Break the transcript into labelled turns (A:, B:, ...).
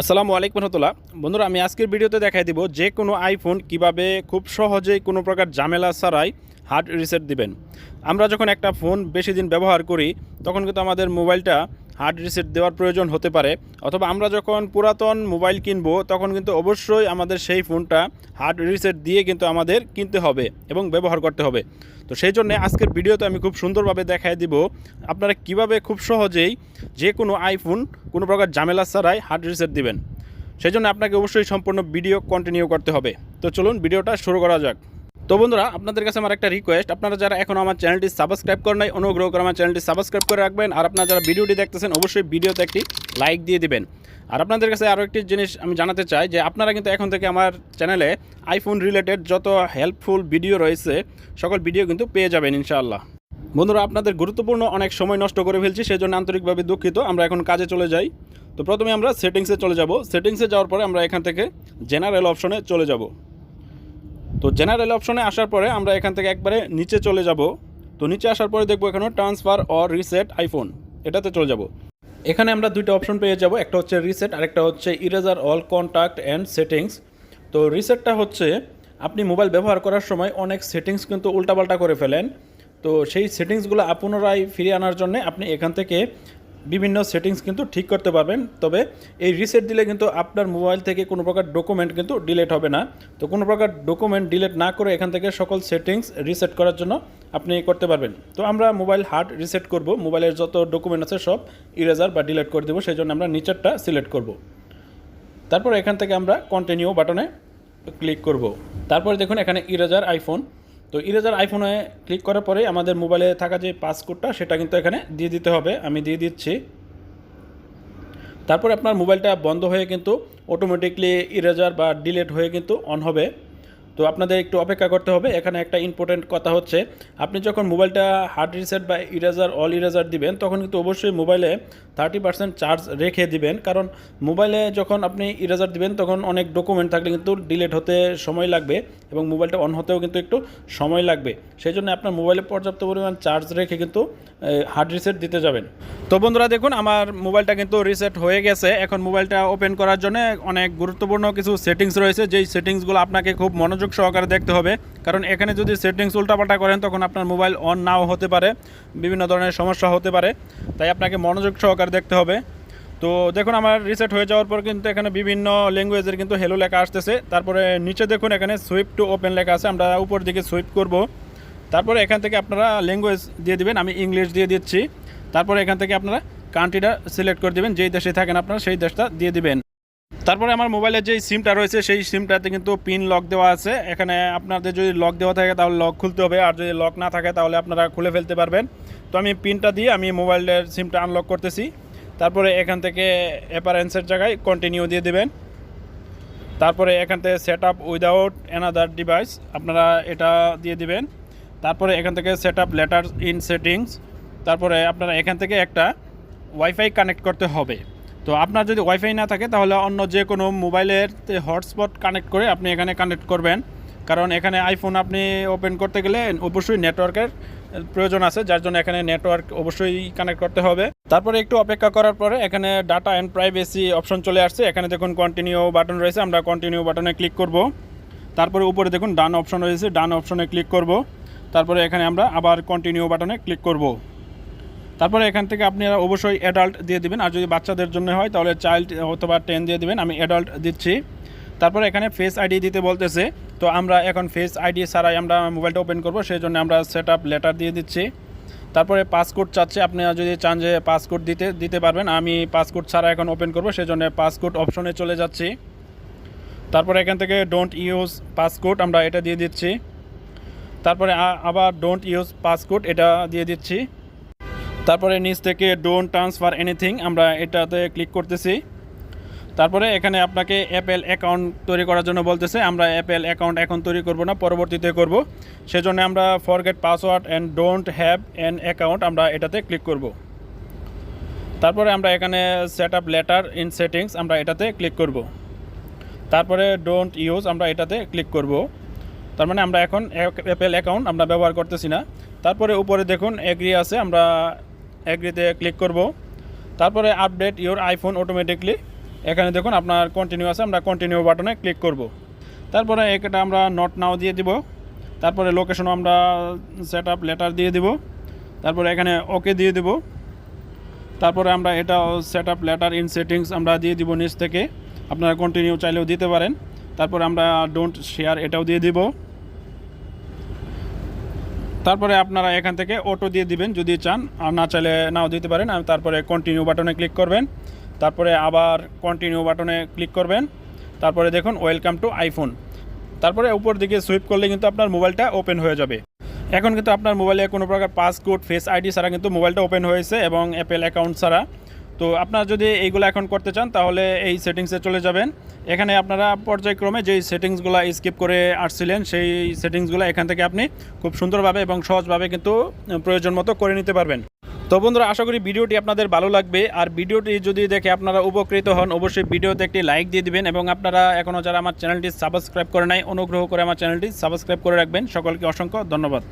A: আসসালামু আলাইকুম রহমতুল্লাহ। বন্ধুরা, আমি আজকের ভিডিওতে দেখাই দিব যে কোনো আইফোন কীভাবে খুব সহজেই কোনো প্রকার ঝামেলা ছাড়াই হার্ড রিসেট দিবেন। আমরা যখন একটা ফোন বেশি দিন ব্যবহার করি, তখন কিন্তু আমাদের মোবাইলটা হার্ড রিসেট দেওয়ার প্রয়োজন হতে পারে। অথবা আমরা যখন পুরাতন মোবাইল কিনবো, তখন কিন্তু অবশ্যই আমাদের সেই ফোনটা হার্ড রিসেট দিয়ে কিন্তু আমাদের কিনতে হবে এবং ব্যবহার করতে হবে। তো সেই জন্য আজকের ভিডিওতে আমি খুব সুন্দরভাবে দেখাই দিব আপনারা কীভাবে খুব সহজেই যে কোনো আইফোন কোনো প্রকার ঝামেলা ছাড়াই হার্ড রিসেট দিবেন। সেই জন্য আপনাকে অবশ্যই সম্পূর্ণ ভিডিও কন্টিনিউ করতে হবে। তো চলুন ভিডিওটা শুরু করা যাক। তো বন্ধুরা, আপনাদের কাছে আমার একটা রিকোয়েস্ট আপনারা যারা এখন আমার চ্যানেলটি সাবস্ক্রাইব করেন নাই, অনুগ্রহ করে আমার চ্যানেলটি সাবস্ক্রাইব করে রাখবেন। আর আপনারা যারা ভিডিওটি দেখতেছেন, অবশ্যই ভিডিওতে একটি লাইক দিয়ে দিবেন। আর আপনাদের কাছে আরও একটি জিনিস আমি জানাতে চাই, যে আপনারা কিন্তু এখন থেকে আমার চ্যানেলে আইফোন রিলেটেড যত হেল্পফুল ভিডিও রয়েছে, সকল ভিডিও কিন্তু পেয়ে যাবেন, ইনশাআল্লাহ। বন্ধুরা, আপনাদের গুরুত্বপূর্ণ অনেক সময় নষ্ট করে ফেলছি সেই জন্য আন্তরিকভাবে দুঃখিত। আমরা এখন কাজে চলে যাই। তো প্রথমে আমরা সেটিংসে চলে যাব। সেটিংসে যাওয়ার পরে আমরা এখান থেকে জেনারেল অপশনে চলে যাব। তো জেনারেল অপশনে আসার পরে আমরা এখান থেকে একবারে নিচে চলে যাব। তো নিচে আসার পরে দেখব এখানে ট্রান্সফার অর রিসেট আইফোন এটাতে চলে যাব। এখানে আমরা দুইটা অপশন পেয়ে যাব, একটা হচ্ছে রিসেট আরেকটা হচ্ছে eraser all contact and settings তো রিসেটটা হচ্ছে, আপনি মোবাইল ব্যবহার করার সময় অনেক সেটিংস কিন্তু উল্টাপাল্টা করে ফেলেন। তো সেই সেটিংসগুলো পুনরায় ফিরিয়ে আনার জন্য আপনি এখান থেকে বিভিন্ন সেটিংস কিন্তু ঠিক করতে পারবেন। তবে এই রিসেট দিলে কিন্তু আপনার মোবাইল থেকে কোনো প্রকার ডকুমেন্ট কিন্তু ডিলেট হবে না। তো কোনো প্রকার ডকুমেন্ট ডিলেট না করে এখান থেকে সকল সেটিংস রিসেট করার জন্য আপনি করতে পারবেন। তো আমরা মোবাইল হার্ড রিসেট করব। মোবাইলের যত ডকুমেন্ট আছে সব ইরেজার বা ডিলেট করে দেবো। সেই জন্য আমরা নিচেরটা সিলেক্ট করব। তারপর এখান থেকে আমরা কন্টিনিউ বাটনে ক্লিক করব। তারপরে দেখুন এখানে ইরেজার আইফোন তো ইরেজার আইফোনে ক্লিক করার পরে আমাদের মোবাইলে থাকা যে পাসকোডটা সেটা কিন্তু এখানে দিয়ে দিতে হবে। আমি দিয়ে দিচ্ছি। তারপরে আপনার মোবাইলটা বন্ধ হয়ে কিন্তু অটোমেটিকলি ইরেজার বা ডিলেট হয়ে কিন্তু অন হবে। তো আপনাদের একটু অপেক্ষা করতে হবে। এখানে একটা ইম্পর্টেন্ট কথা হচ্ছে, আপনি যখন মোবাইলটা হার্ড রিসেট বা ইরেজার অল ইরেজার দিবেন, তখন কিন্তু অবশ্যই মোবাইলে থার্টি পার্সেন্ট চার্জ রেখে দিবেন। কারণ মোবাইলে যখন আপনি ইরেজার দিবেন, তখন অনেক ডকুমেন্ট থাকলে কিন্তু ডিলেট হতে সময় লাগবে এবং মোবাইলটা অন হতেও কিন্তু একটু সময় লাগবে। সেই জন্য আপনার মোবাইলে পর্যাপ্ত পরিমাণ চার্জ রেখে কিন্তু হার্ড রিসেট দিতে যাবেন। তো বন্ধুরা দেখুন, আমার মোবাইলটা কিন্তু রিসেট হয়ে গেছে। এখন মোবাইলটা ওপেন করার জন্য অনেক গুরুত্বপূর্ণ কিছু সেটিংস রয়েছে। যেই সেটিংসগুলো আপনাকে খুব মনোযোগ সহকারে দেখতে হবে। কারণ এখানে যদি সেটিংস উল্টাপাল্টা করেন, তখন আপনার মোবাইল অন নাও হতে পারে। বিভিন্ন ধরনের সমস্যা হতে পারে। তাই আপনাকে মনোযোগ সহকারে দেখতে হবে। তো দেখুন, আমার রিসেট হয়ে যাওয়ার পর কিন্তু এখানে বিভিন্ন ল্যাঙ্গুয়েজের কিন্তু হেলো লেখা আসতেছে। তারপরে নিচে দেখুন, এখানে সুইপ টু ওপেন লেখা আছে। আমরা উপর দিকে সুইপ করব। তারপরে এখান থেকে আপনারা ল্যাঙ্গুয়েজ দিয়ে দিবেন। আমি ইংলিশ দিয়ে দিচ্ছি। তারপরে এখান থেকে আপনারা কান্ট্রিটা সিলেক্ট করে দিবেন। যেই দেশে থাকেন আপনারা, সেই দেশটা দিয়ে দিবেন। তারপরে আমার মোবাইলে যেই সিমটা রয়েছে, সেই সিমটাতে কিন্তু পিন লক দেওয়া আছে। এখানে আপনাদের যদি লক দেওয়া থাকে, তাহলে লক খুলতে হবে। আর যদি লক না থাকে, তাহলে আপনারা খুলে ফেলতে পারবেন। তো আমি পিনটা দিয়ে আমি মোবাইলের সিমটা আনলক করতেছি। তারপরে এখান থেকে অ্যাপারেন্সের জায়গায় কন্টিনিউ দিয়ে দেবেন। তারপরে এখান থেকে set up without another device আপনারা এটা দিয়ে দিবেন। তারপরে এখান থেকে set up later in settings তারপরে আপনারা এখান থেকে একটা ওয়াইফাই কানেক্ট করতে হবে। তো আপনার যদি ওয়াইফাই না থাকে, তাহলে অন্য যে কোনো মোবাইলের হটস্পট কানেক্ট করে আপনি এখানে কানেক্ট করবেন। কারণ এখানে আইফোন আপনি ওপেন করতে গেলে অবশ্যই নেটওয়ার্কের প্রয়োজন আছে, যার জন্য এখানে নেটওয়ার্ক অবশ্যই কানেক্ট করতে হবে। তারপরে একটু অপেক্ষা করার পরে এখানে ডাটা অ্যান্ড প্রাইভেসি অপশন চলে আসছে। এখানে দেখুন কন্টিনিউ বাটন রয়েছে, আমরা কন্টিনিউ বাটনে ক্লিক করব। তারপরে উপরে দেখুন ডান অপশন রয়েছে ডান অপশনে ক্লিক করব। তারপরে এখানে আমরা আবার কন্টিনিউ বাটনে ক্লিক করব। তারপরে এখান থেকে আপনারা অবশ্যই অ্যাডাল্ট দিয়ে দিবেন। আর যদি বাচ্চাদের জন্য হয়, তাহলে চাইল্ড অথবা টেন দিয়ে দিবেন। আমি অ্যাডাল্ট দিচ্ছি। তারপরে এখানে ফেস আইডি দিতে বলতেছে। তো আমরা এখন ফেস আইডি ছাড়াই আমরা মোবাইলটা ওপেন করব। সেই জন্য আমরা সেট আপ লেটার দিয়ে দিচ্ছি। তারপরে পাসকোড চাচ্ছে। আপনারা যদি চান যে পাসকোড দিতে দিতে পারবেন। আমি পাসকোড ছাড়া এখন ওপেন করব। সেই জন্য পাসকোড অপশনে চলে যাচ্ছি। তারপরে এখান থেকে ডোন্ট ইউজ পাসকোড আমরা এটা দিয়ে দিচ্ছি। তারপরে আবার ডোন্ট ইউজ পাসকোড এটা দিয়ে দিচ্ছি। তারপরে নিচ থেকে ডোন্ট ট্রান্সফার এনিথিং আমরা এটাতে ক্লিক করতেছি। তারপরে এখানে আপনাকে অ্যাপেল অ্যাকাউন্ট তৈরি করার জন্য বলতেছে, আমরা অ্যাপেল অ্যাকাউন্ট এখন তৈরি করব না, পরবর্তীতে করব। সেজন্য আমরা forget password and don't have an account আমরা এটাতে ক্লিক করব। তারপরে আমরা এখানে set up later in settings আমরা এটাতে ক্লিক করব। তারপরে ডোন্ট ইউজ আমরা এটাতে ক্লিক করব। তার মানে আমরা এখন অ্যাপেল অ্যাকাউন্ট আমরা ব্যবহার করতেছি না। তারপরে উপরে দেখুন এগ্রি আছে, আমরা এগ্রিতে ক্লিক করব। তারপরে আপডেট ইওর আইফোন অটোমেটিকলি এখানে দেখুন আপনার কন্টিনিউ আছে, আমরা কন্টিনিউ বাটনে ক্লিক করব। তারপরে এটা আমরা নট নাও দিয়ে দিব। তারপরে লোকেশনও আমরা সেট আপ লেটার দিয়ে দিব। তারপরে এখানে ওকে দিয়ে দিব। তারপরে আমরা এটা set up later in settings আমরা দিয়ে দিব নিচ থেকে। আপনারা কন্টিনিউ চাইলেও দিতে পারেন। তারপরে আমরা ডোন্ট শেয়ার এটাও দিয়ে দিব। তারপরে আপনারা এখান থেকে অটো দিয়ে দিবেন যদি চান। আর না চাইলে নাও দিতে পারেন। তারপরে কন্টিনিউ বাটনে ক্লিক করবেন। তারপরে আবার কন্টিনিউ বাটনে ক্লিক করবেন। তারপরে দেখুন ওয়েলকাম টু আইফোন তারপরে উপর দিকে সুইপ করলে কিন্তু আপনার মোবাইলটা ওপেন হয়ে যাবে। এখন কিন্তু আপনার মোবাইলে কোনো প্রকার পাসকোড ফেস আইডি ছাড়া কিন্তু মোবাইলটা ওপেন হয়েছে এবং অ্যাপেল অ্যাকাউন্ট ছাড়া। তো আপনারা যদি এইগুলো এখন করতে চান, তাহলে এই সেটিংসে চলে যাবেন। এখানে আপনারা পর্যায়ক্রমে যেই সেটিংসগুলো স্কিপ করে আসছিলেন, সেই সেটিংসগুলো এখান থেকে আপনি খুব সুন্দরভাবে এবং সহজভাবে কিন্তু প্রয়োজন মতো করে নিতে পারবেন। তো বন্ধুরা, আশা করি ভিডিওটি আপনাদের ভালো লাগবে। আর ভিডিওটি যদি দেখে আপনারা উপকৃত হন, অবশ্যই ভিডিওতে একটি লাইক দিয়ে দিবেন এবং আপনারা এখনও যারা আমার চ্যানেলটি সাবস্ক্রাইব করে নাই, অনুগ্রহ করে আমার চ্যানেলটি সাবস্ক্রাইব করে রাখবেন। সকলকে অসংখ্য ধন্যবাদ।